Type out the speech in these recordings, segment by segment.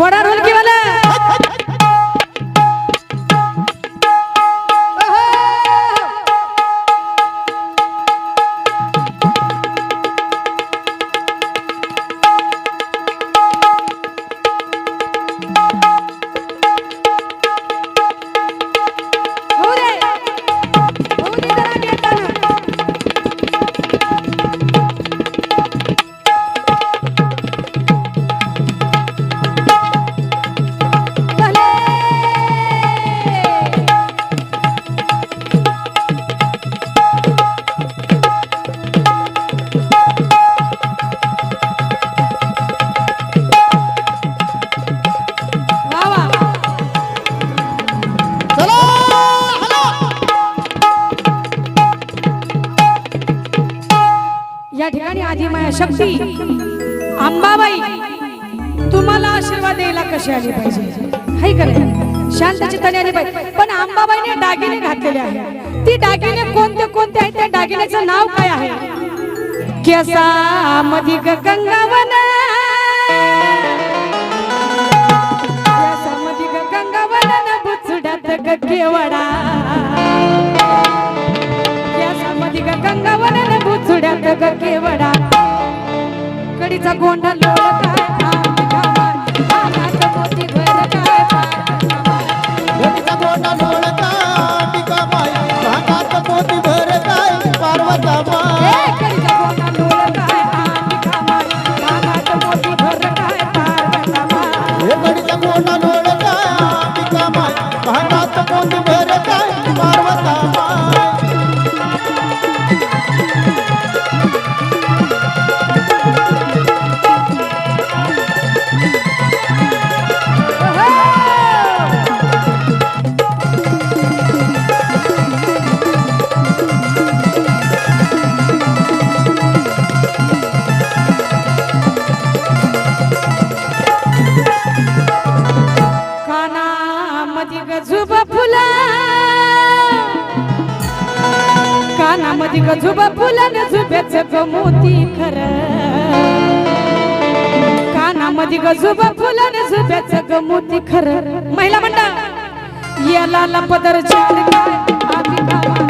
What are all या ठिकाणी आधी माया शक्ती. अंबाबाई तुम्हाला आशीर्वाद द्यायला कशी आली पाहिजे? हाय का शांत चित्ताने आली पाहिजे. पण अंबाबाईने दागिने घातलेले आहे ती दागिने कोणते कोणते आहेत? त्या दागिन्याचं नाव काय आहे? केसा मधी गंगावन. केसामधी ग गंगावन न बुचड्यात ग केवडा ग केवडा. कडीचा गोंडा लोळ काय पानात मोती भर फुलन झुब्याच न झुब्याचं ग मोती खरं. कानामध्ये गजुब फुलन झुब्याच ग मोती खर. महिला म्हणता याला पदर चार काय?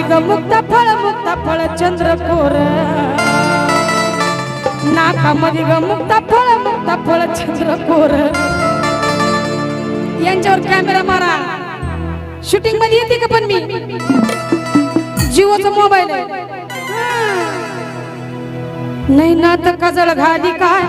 नाकामध्ये मुक्त मुक्ता फळ मुक्ता फळ चंद्रपूर नाकामध्ये ग मुक्ता फळ मुक्ता फळ चंद्रपूर यांच्यावर कॅमेरा मारा. शूटिंगमध्ये येते का पण मी? जिओचा मोबाईल नाही ना तर कजळ घाली काय?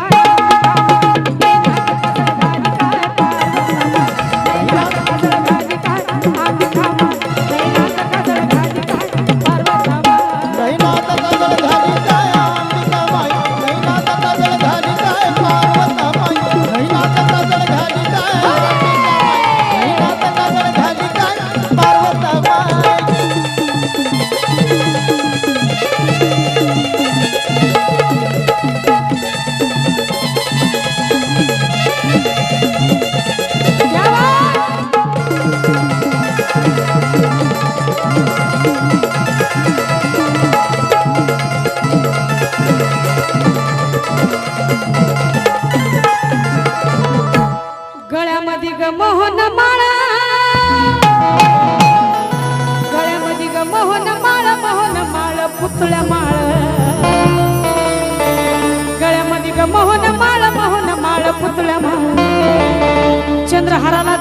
ग मोहन माळ मोहन माळ पुतळ्या माळ. चंद्रहाराला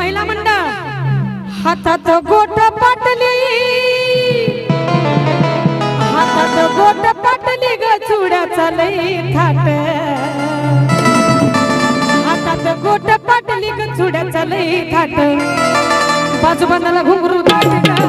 महिला मंडळ हातात गोट पाटली. हातात गोट पाटली ग चुड्याचा लई थाट. हातात गोट पाटली ग चुड्याचा लई थाट. बाजूबांधाला घुंगरू दाट.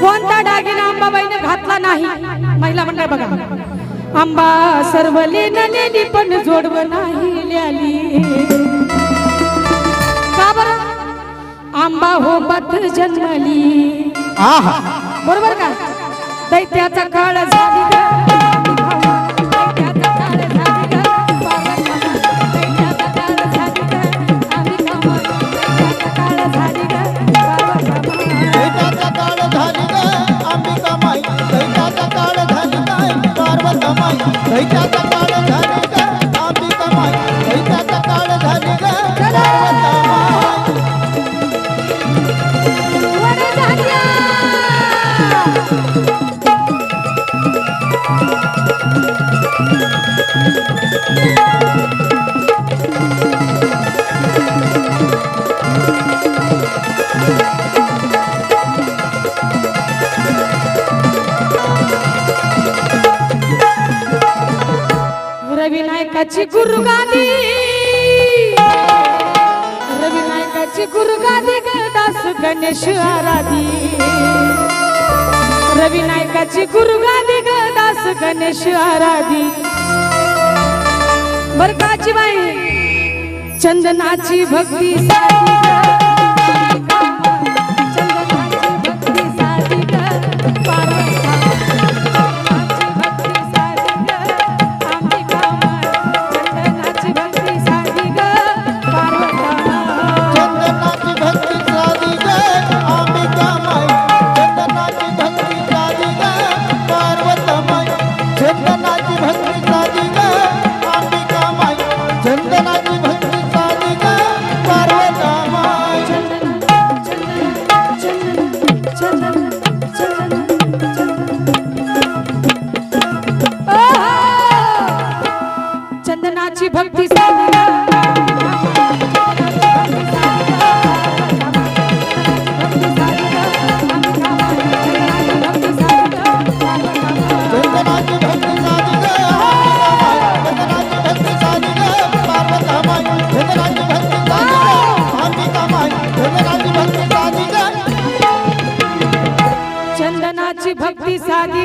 कोणता डागिना आंबाबाईने घातला नाही? महिला मंडळ बघा. आंबा सर्व लेली पण जोडव नाही ल्याली. का बरं? आंबा हो बत जन्मली. बरोबर का? दैत्याचा दैत्याचा काळ रविनायकाची गुरुगादी. रविनायकाची गुरुगादी गदास गणेश आराधी. रविनायकाची गुरुगादी ग दास गणेश आराधी. बरकाची बाई चंदनाची भक्ती साधी. चंदनाची भक्ती भक्ती साधी